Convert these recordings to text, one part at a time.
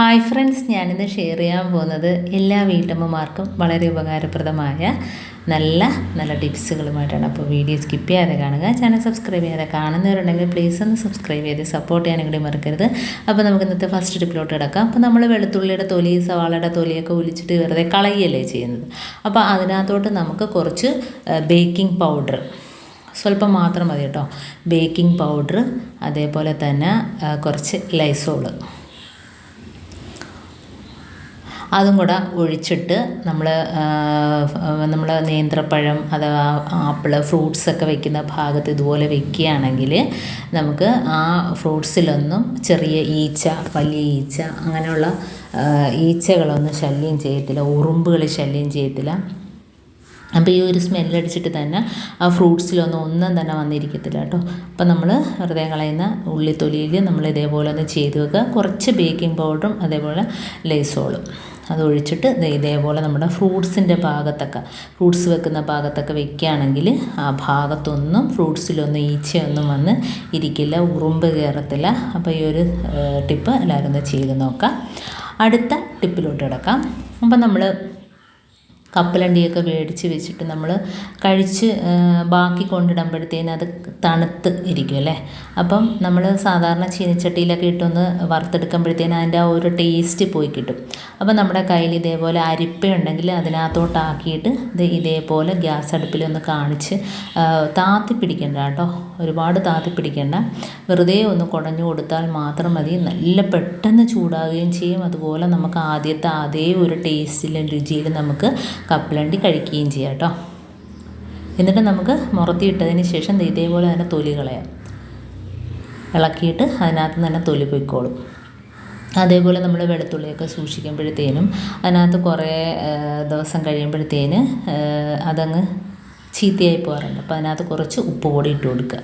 Hi friends ഞാനിന്ന് share ചെയ്യാൻ പോകുന്നത് എല്ലാ വീട്ടമ്മമാർക്കും വളരെ ഉപകാരപ്രദമായ നല്ല നല്ല ടിപ്സുകളുമായിട്ടാണ് അപ്പോൾ വീഡിയോ സ്കിപ്പ് ചെയ്യാതെ കാണുക. ചാനൽ സബ്സ്ക്രൈബ് ചെയ്യാതെ കാണുന്നവരുണ്ടെങ്കിൽ പ്ലീസ് ഒന്ന് സബ്സ്ക്രൈബ് ചെയ്ത് സപ്പോർട്ട് ചെയ്യാൻ കൂടി മറക്കരുത്. അപ്പോൾ നമുക്ക് ഇന്നത്തെ ഫസ്റ്റ് ടിപ്പിലോട്ട് കിടക്കാം. അപ്പോൾ നമ്മൾ വെളുത്തുള്ളിയുടെ തൊലി സവാളയുടെ തൊലിയൊക്കെ ഒലിച്ചിട്ട് വെറുതെ കളയല്ലേ ചെയ്യുന്നത്. അപ്പോൾ അതിനകത്തോട്ട് നമുക്ക് കുറച്ച് ബേക്കിംഗ് പൗഡർ സ്വല്പം മാത്രം മതി കേട്ടോ. ബേക്കിംഗ് പൗഡർ അതേപോലെ തന്നെ കുറച്ച് ലൈസോൾ അതും കൂടെ ഒഴിച്ചിട്ട് നമ്മൾ നമ്മൾ നേന്ത്രപ്പഴം അഥവാ ആപ്പിൾ ഫ്രൂട്ട്സൊക്കെ വെക്കുന്ന ഭാഗത്ത് ഇതുപോലെ വെക്കുകയാണെങ്കിൽ നമുക്ക് ആ ഫ്രൂട്ട്സിലൊന്നും ചെറിയ ഈച്ച വലിയ ഈച്ച അങ്ങനെയുള്ള ഈച്ചകളൊന്നും ശല്യം ചെയ്യത്തില്ല ഉറുമ്പുകൾ ശല്യം ചെയ്യത്തില്ല. അപ്പോൾ ഈ ഒരു സ്മെല്ലടിച്ചിട്ട് തന്നെ ആ ഫ്രൂട്ട്സിലൊന്നും ഒന്നും തന്നെ വന്നിരിക്കത്തില്ല കേട്ടോ. അപ്പോൾ നമ്മൾ വെറുതെ കളയുന്ന ഉള്ളിത്തൊലിയിൽ നമ്മൾ ഇതേപോലെ ഒന്ന് ചെയ്ത് വെക്കുക. കുറച്ച് ബേക്കിംഗ് പൗഡറും അതേപോലെ ലേസോളും. അത് ഒഴിച്ചിട്ട് ദേ ഇതേപോലെ നമ്മുടെ ഫ്രൂട്ട്സിന്റെ ഭാഗത്തൊക്കെ ഫ്രൂട്ട്സ് വെക്കുന്ന ഭാഗത്തൊക്കെ വെക്കുകയാണെങ്കിൽ ആ ഭാഗത്തൊന്നും ഫ്രൂട്ട്സിലൊന്നും ഈച്ചയൊന്നും വന്ന് ഇരിക്കില്ല ഉറുമ്പ് കയറത്തില്ല. അപ്പോൾ ഈ ഒരു ടിപ്പ് എല്ലാവരും ഒന്ന് ചെയ്ത് നോക്കാം. അടുത്ത ടിപ്പിലോട്ട് കിടക്കാം. അപ്പം നമ്മൾ കപ്പലണ്ടിയൊക്കെ മേടിച്ച് വെച്ചിട്ട് നമ്മൾ കഴിച്ച് ബാക്കി കൊണ്ടിടുമ്പോഴത്തേന് അത് തണുത്ത് ഇരിക്കും അല്ലേ? അപ്പം നമ്മൾ സാധാരണ ചീനിച്ചട്ടിയിലൊക്കെ ഇട്ടൊന്ന് വറുത്തെടുക്കുമ്പോഴത്തേന് അതിന്റെ ആ ഒരു ടേസ്റ്റ് പോയി കിട്ടും. അപ്പം നമ്മുടെ കയ്യിൽ ഇതേപോലെ അരിപ്പയുണ്ടെങ്കിൽ അതിനകത്തോട്ടാക്കിയിട്ട് ഇത് ഇതേപോലെ ഗ്യാസ് അടുപ്പിലൊന്ന് കാണിച്ച് ആ, താത്തി പിടിക്കണ്ട കേട്ടോ. ഒരുപാട് താത്തി പിടിക്കണ്ട വെറുതെ ഒന്ന് കുടഞ്ഞു കൊടുത്താൽ മാത്രം മതി. നല്ല പെട്ടെന്ന് ചൂടാകുകയും ചെയ്യും. അതുപോലെ നമുക്ക് ആദ്യത്തെ അതേ ഒരു ടേസ്റ്റിലും രുചിയിലും നമുക്ക് കപ്പലണ്ടി കഴിക്കുകയും ചെയ്യാം കേട്ടോ. എന്നിട്ട് നമുക്ക് മുറത്തിയിട്ടതിന് ശേഷം ഇതേപോലെ തന്നെ തൊലി കളയാം. ഇളക്കിയിട്ട് അതിനകത്ത് തന്നെ തൊലി പൊയ്ക്കോളും. അതേപോലെ നമ്മൾ വെളുത്തുള്ളിയൊക്കെ സൂക്ഷിക്കുമ്പോഴത്തേനും അതിനകത്ത് കുറേ ദിവസം കഴിയുമ്പോഴത്തേന് അതങ്ങ് ചീത്തയായി പോകാറുണ്ട്. അപ്പോൾ അതിനകത്ത് കുറച്ച് ഉപ്പ് കൂടി ഇട്ട് കൊടുക്കുക.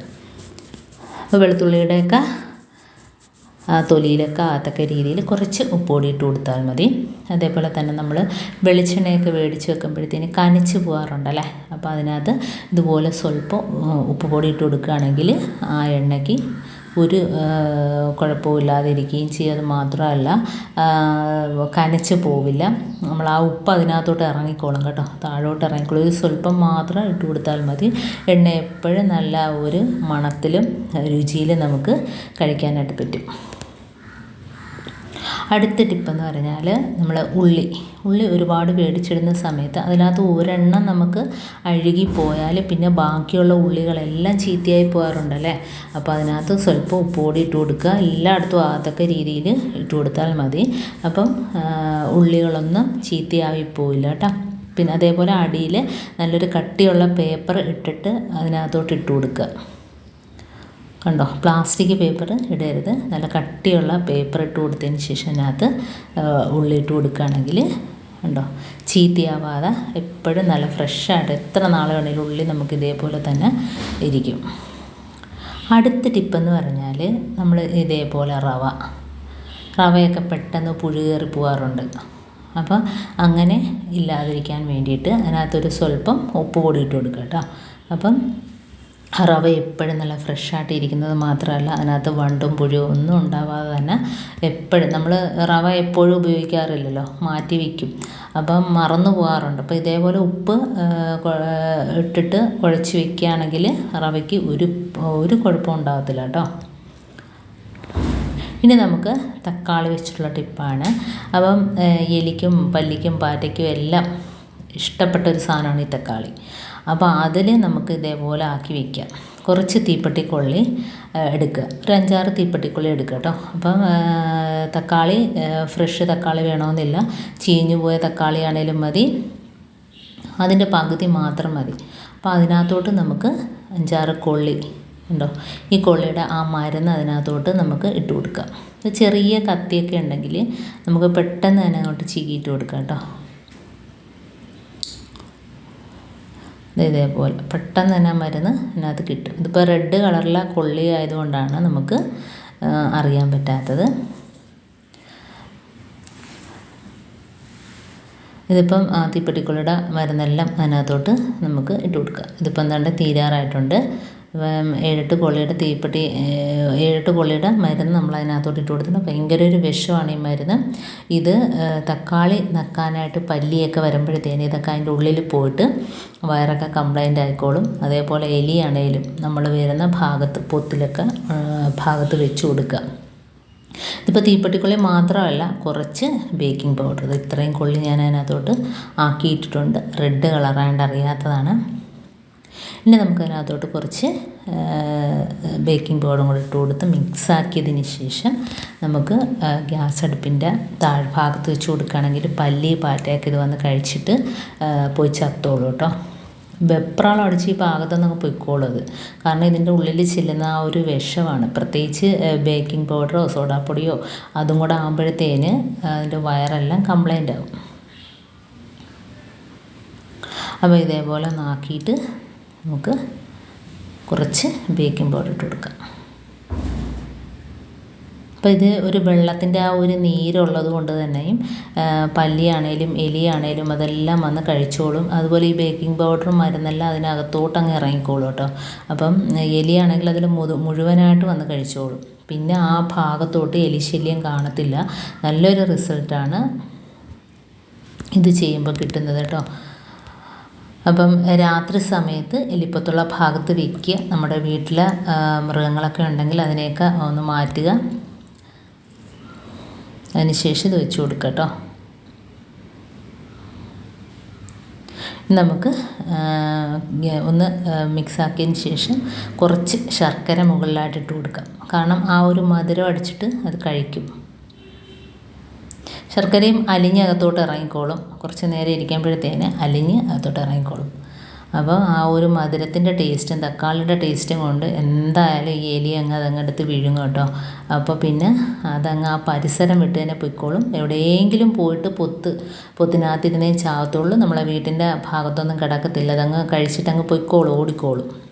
അപ്പോൾ വെളുത്തുള്ളിയുടെയൊക്കെ തൊലിയിലൊക്കെ ആകത്തക്ക രീതിയിൽ കുറച്ച് ഉപ്പ് കൂടി ഇട്ട് കൊടുത്താൽ മതി. അതേപോലെ തന്നെ നമ്മൾ വെളിച്ചെണ്ണയൊക്കെ മേടിച്ച് വെക്കുമ്പോഴത്തേന് കനിച്ച് പോകാറുണ്ടല്ലേ? അപ്പോൾ അതിനകത്ത് ഇതുപോലെ സ്വല്പം ഉപ്പ് പൊടി ഇട്ട് കൊടുക്കുകയാണെങ്കിൽ ആ എണ്ണയ്ക്ക് ഒരു കുഴപ്പമില്ലാതെ ഇരിക്കുകയും ചെയ്യും. അത് മാത്രമല്ല കനച്ച് പോവില്ല. നമ്മൾ ആ ഉപ്പ് അതിനകത്തോട്ട് ഇറങ്ങിക്കോളും കേട്ടോ. താഴോട്ട് ഇറങ്ങിക്കോളും. ഒരു സ്വല്പം മാത്രം ഇട്ട് കൊടുത്താൽ മതി. എണ്ണ എപ്പോഴും നല്ല ഒരു മണത്തിലും രുചിയിലും നമുക്ക് കഴിക്കാനായിട്ട് പറ്റും. അടുത്ത ടിപ്പെന്ന് പറഞ്ഞാൽ നമ്മൾ ഉള്ളി. ഉള്ളി ഒരുപാട് മേടിച്ചിടുന്ന സമയത്ത് അതിനകത്ത് ഒരെണ്ണം നമുക്ക് അഴുകിപ്പോയാൽ പിന്നെ ബാക്കിയുള്ള ഉള്ളികളെല്ലാം ചീത്തയായി പോകാറുണ്ടല്ലേ? അപ്പോൾ അതിനകത്ത് സ്വല്പം ഉപ്പ് പൊടി ഇട്ട് കൊടുക്കുക. എല്ലായിടത്തും ആകത്തക്ക രീതിയിൽ ഇട്ട് കൊടുത്താൽ മതി. അപ്പം ഉള്ളികളൊന്നും ചീത്തയായി പോവില്ല കേട്ടോ. പിന്നെ അതേപോലെ അടിയിൽ നല്ലൊരു കട്ടിയുള്ള പേപ്പർ ഇട്ടിട്ട് അതിനകത്തോട്ട് ഇട്ട് കൊടുക്കുക. കണ്ടോ? പ്ലാസ്റ്റിക് പേപ്പർ ഇടരുത്. നല്ല കട്ടിയുള്ള പേപ്പർ ഇട്ട് കൊടുത്തതിന് ശേഷം അതിനകത്ത് ആ, ഉള്ളി ഇട്ട് കൊടുക്കുകയാണെങ്കിൽ ഉണ്ടോ ചീത്തയാവാതെ എപ്പോഴും നല്ല ഫ്രഷായിട്ട് എത്ര നാൾ വേണമെങ്കിലും ഉള്ളി നമുക്ക് ഇതേപോലെ തന്നെ ഇരിക്കും. അടുത്ത ടിപ്പെന്ന് പറഞ്ഞാൽ നമ്മൾ ഇതേപോലെ റവ. റവയൊക്കെ പെട്ടെന്ന് പുഴുകേറി പോകാറുണ്ട്. അപ്പോൾ അങ്ങനെ ഇല്ലാതിരിക്കാൻ വേണ്ടിയിട്ട് അതിനകത്തൊരു സ്വല്പം ഉപ്പ് പൊടി ഇട്ട് കൊടുക്കുക കേട്ടോ. അപ്പം ആ റവ എപ്പോഴും നല്ല ഫ്രഷായിട്ട് ഇരിക്കുന്നത് മാത്രമല്ല അതിനകത്ത് വണ്ടും പുഴുവും ഒന്നും ഉണ്ടാവാതെ തന്നെ എപ്പോഴും നമ്മൾ റവ എപ്പോഴും ഉപയോഗിക്കാറില്ലല്ലോ മാറ്റി വയ്ക്കും അപ്പം മറന്നു പോകാറുണ്ട്. അപ്പോൾ ഇതേപോലെ ഉപ്പ് ഇട്ടിട്ട് കുഴച്ച് വയ്ക്കുകയാണെങ്കിൽ റവയ്ക്ക് ഒരു ഒരു കുഴപ്പം ഉണ്ടാകത്തില്ല കേട്ടോ. ഇനി നമുക്ക് തക്കാളി വെച്ചിട്ടുള്ള ടിപ്പാണ്. അപ്പം എലിക്കും പല്ലിക്കും പാറ്റയ്ക്കും എല്ലാം ഇഷ്ടപ്പെട്ട ഒരു സാധനമാണ് ഈ തക്കാളി. അപ്പോൾ അതിൽ നമുക്ക് ഇതേപോലെ ആക്കി വയ്ക്കാം കുറച്ച് തീപ്പെട്ടിക്കൊള്ളി എടുക്കുക. ഒരു അഞ്ചാറ് തീപ്പെട്ടിക്കൊള്ളി എടുക്കുക കേട്ടോ. അപ്പം തക്കാളി ഫ്രഷ് തക്കാളി വേണമെന്നില്ല. ചീഞ്ഞു പോയ തക്കാളി ആണേലും മതി. അതിന്റെ പകുതി മാത്രം മതി. അപ്പോൾ അതിനകത്തോട്ട് നമുക്ക് അഞ്ചാറ് കൊള്ളി ഉണ്ടോ? ഈ കൊള്ളിയുടെ ആ മരുന്ന് അതിനകത്തോട്ട് നമുക്ക് ഇട്ട് കൊടുക്കാം ചെറിയ കത്തിയൊക്കെ ഉണ്ടെങ്കിൽ നമുക്ക് പെട്ടെന്ന് തന്നെ അങ്ങോട്ട് ചീകിയിട്ട് കൊടുക്കാം കേട്ടോ. ഇതേപോലെ പെട്ടെന്ന് തന്നെ മരുന്ന് അതിനകത്ത് കിട്ടും. ഇതിപ്പോൾ റെഡ് കളറിലെ കൊള്ളി ആയതുകൊണ്ടാണ് നമുക്ക് അറിയാൻ പറ്റാത്തത്. ഇതിപ്പം തീപ്പെട്ടിക്കുള്ളിയുടെ മരുന്നെല്ലാം അതിനകത്തോട്ട് നമുക്ക് ഇട്ട് കൊടുക്കുക ഇതിപ്പം എന്താണ്ട് തീരാറായിട്ടുണ്ട്. ഏഴെട്ട് കൊള്ളിയുടെ തീപ്പെട്ടി ഏഴെട്ട് കൊള്ളിയുടെ മരുന്ന് നമ്മൾ അതിനകത്തോട്ട് ഇട്ട് കൊടുത്തിട്ടുണ്ട്. ഭയങ്കര ഒരു വിഷമാണ് ഈ മരുന്ന്. ഇത് തക്കാളി നക്കാനായിട്ട് പല്ലിയൊക്കെ വരുമ്പോഴത്തേന് ഇതൊക്കെ അതിന്റെ ഉള്ളിൽ പോയിട്ട് വയറൊക്കെ കംപ്ലൈന്റ് ആയിക്കോളും. അതേപോലെ എലിയാണേലും നമ്മൾ വരുന്ന ഭാഗത്ത് പൊത്തിലൊക്കെ ഭാഗത്ത് വെച്ച് കൊടുക്കുക. ഇതിപ്പോൾ തീപ്പെട്ടിക്കൊള്ളി മാത്രമല്ല കുറച്ച് ബേക്കിംഗ് പൗഡർ ഇത് ഇത്രയും കൊള്ളി ഞാൻ അതിനകത്തോട്ട് ആക്കിയിട്ടിട്ടുണ്ട്. റെഡ് കളറായതുകൊണ്ട് അറിയാത്തതാണ്. ഇനി നമുക്കതിനകത്തോട്ട് കുറച്ച് ബേക്കിംഗ് പൗഡറും കൂടി ഇട്ട് കൊടുത്ത് മിക്സ് ആക്കിയതിന് ശേഷം നമുക്ക് ഗ്യാസ് അടുപ്പിന്റെ താഴ്ഭാഗത്ത് വെച്ച് കൊടുക്കുകയാണെങ്കിൽ പല്ലി പാറ്റയൊക്കെ ഇത് വന്ന് കഴിച്ചിട്ട് പോയി ചത്തോളൂ കേട്ടോ. വെപ്രാളം അടിച്ച് ഈ ഭാഗത്തുനിന്ന് പൊയ്ക്കോളും അത്. കാരണം ഇതിന്റെ ഉള്ളിൽ ചെല്ലുന്ന ആ ഒരു വിഷമാണ്. പ്രത്യേകിച്ച് ബേക്കിംഗ് പൗഡറോ സോഡാപ്പൊടിയോ അതും കൂടെ ആകുമ്പോഴത്തേന് അതിന്റെ വയറെല്ലാം കംപ്ലൈന്റ് ആകും അപ്പോൾ ഇതേപോലെ ഒന്ന് ആക്കിയിട്ട് നമുക്ക് കുറച്ച് ബേക്കിംഗ് പൗഡർ ഇട്ട് കൊടുക്കാം. അപ്പോൾ ഇത് ഒരു വെള്ളത്തിന്റെ ആ ഒരു നീരുള്ളത് കൊണ്ട് തന്നെയും പല്ലിയാണേലും എലിയാണേലും അതെല്ലാം വന്ന് കഴിച്ചോളും. അതുപോലെ ഈ ബേക്കിംഗ് പൗഡറും മരുന്നെല്ലാം അതിനകത്തോട്ട് അങ്ങ് ഇറങ്ങിക്കോളും കേട്ടോ. അപ്പം എലിയാണെങ്കിൽ അതിൽ മുതു മുഴുവനായിട്ട് വന്ന് കഴിച്ചോളും. പിന്നെ ആ ഭാഗത്തോട്ട് എലിശല്യം കാണത്തില്ല. നല്ലൊരു റിസൾട്ടാണ് ഇത് ചെയ്യുമ്പോൾ കിട്ടുന്നത് കേട്ടോ. അപ്പം രാത്രി സമയത്ത് എലിപ്പത്തുള്ള ഭാഗത്ത് വെക്കുക. നമ്മുടെ വീട്ടിൽ മൃഗങ്ങളൊക്കെ ഉണ്ടെങ്കിൽ അതിനെയൊക്കെ ഒന്ന് മാറ്റുക. അതിനുശേഷം ഇത് വെച്ച് കൊടുക്കുക കേട്ടോ. നമുക്ക് ഒന്ന് മിക്സാക്കിയതിന് ശേഷം കുറച്ച് ശർക്കര മുകളിലായിട്ട് ഇട്ട് കൊടുക്കാം കാരണം ആ ഒരു മധുരം അടിച്ചിട്ട് അത് കഴിക്കും. ശർക്കരയും അലിഞ്ഞ് അകത്തോട്ട് ഇറങ്ങിക്കോളും. കുറച്ച് നേരം ഇരിക്കുമ്പോഴത്തേന് അലിഞ്ഞ് അകത്തോട്ട് ഇറങ്ങിക്കോളും. അപ്പോൾ ആ ഒരു മധുരത്തിന്റെ ടേസ്റ്റും തക്കാളിയുടെ ടേസ്റ്റും കൊണ്ട് എന്തായാലും ഈ എലി അങ്ങ് അതങ്ങ് എടുത്ത് വിഴുങ്ങും കേട്ടോ. അപ്പോൾ പിന്നെ അതങ്ങ് ആ പരിസരം വിട്ട് തന്നെ പൊയ്ക്കോളും. എവിടെയെങ്കിലും പോയിട്ട് പൊത്ത് പൊത്തിനകത്തിരുന്നേ ചാവത്തുള്ളൂ നമ്മളെ വീട്ടിന്റെ ഭാഗത്തൊന്നും കിടക്കത്തില്ല. അതങ്ങ് കഴിച്ചിട്ടങ്ങ് പൊയ്ക്കോളും ഓടിക്കോളും.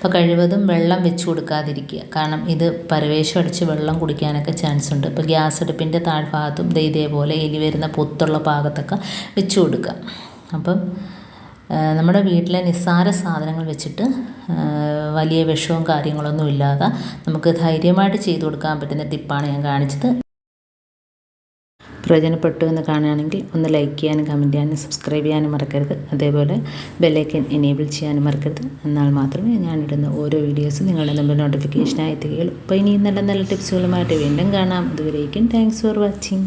അപ്പോൾ കഴിവതും വെള്ളം വെച്ച് കൊടുക്കാതിരിക്കുക. കാരണം ഇത് പരവേശം അടിച്ച് വെള്ളം കുടിക്കാനൊക്കെ ചാൻസ് ഉണ്ട്. ഇപ്പോൾ ഗ്യാസ് അടുപ്പിന്റെ താഴ്ഭാഗത്തും ഇതേപോലെ എലി വരുന്ന പൊത്തുള്ള ഭാഗത്തൊക്കെ വെച്ച് കൊടുക്കുക. അപ്പം നമ്മുടെ വീട്ടിലെ നിസ്സാര സാധനങ്ങൾ വെച്ചിട്ട് വലിയ വിഷവും കാര്യങ്ങളൊന്നും ഇല്ലാതെ നമുക്ക് ധൈര്യമായിട്ട് ചെയ്തു കൊടുക്കാൻ പറ്റുന്ന ടിപ്പാണ് ഞാൻ കാണിച്ചത്. പ്രയോജനപ്പെട്ടു എന്ന് കാണുകയാണെങ്കിൽ ഒന്ന് ലൈക്ക് ചെയ്യാനും കമന്റ് ചെയ്യാനും സബ്സ്ക്രൈബ് ചെയ്യാനും മറക്കരുത്. അതേപോലെ ബെല്ലൈക്കൻ എനേബിൾ ചെയ്യാനും മറക്കരുത്. എന്നാൽ മാത്രമേ ഞാനിടുന്ന ഓരോ വീഡിയോസും നിങ്ങളുടെ മുമ്പിൽ നോട്ടിഫിക്കേഷനായി എത്തുകയുള്ളൂ. അപ്പോൾ ഇനി നല്ല നല്ല ടിപ്സുകളുമായിട്ട് വീണ്ടും കാണാം. അതുവരേക്കും താങ്ക്സ് ഫോർ വാച്ചിങ്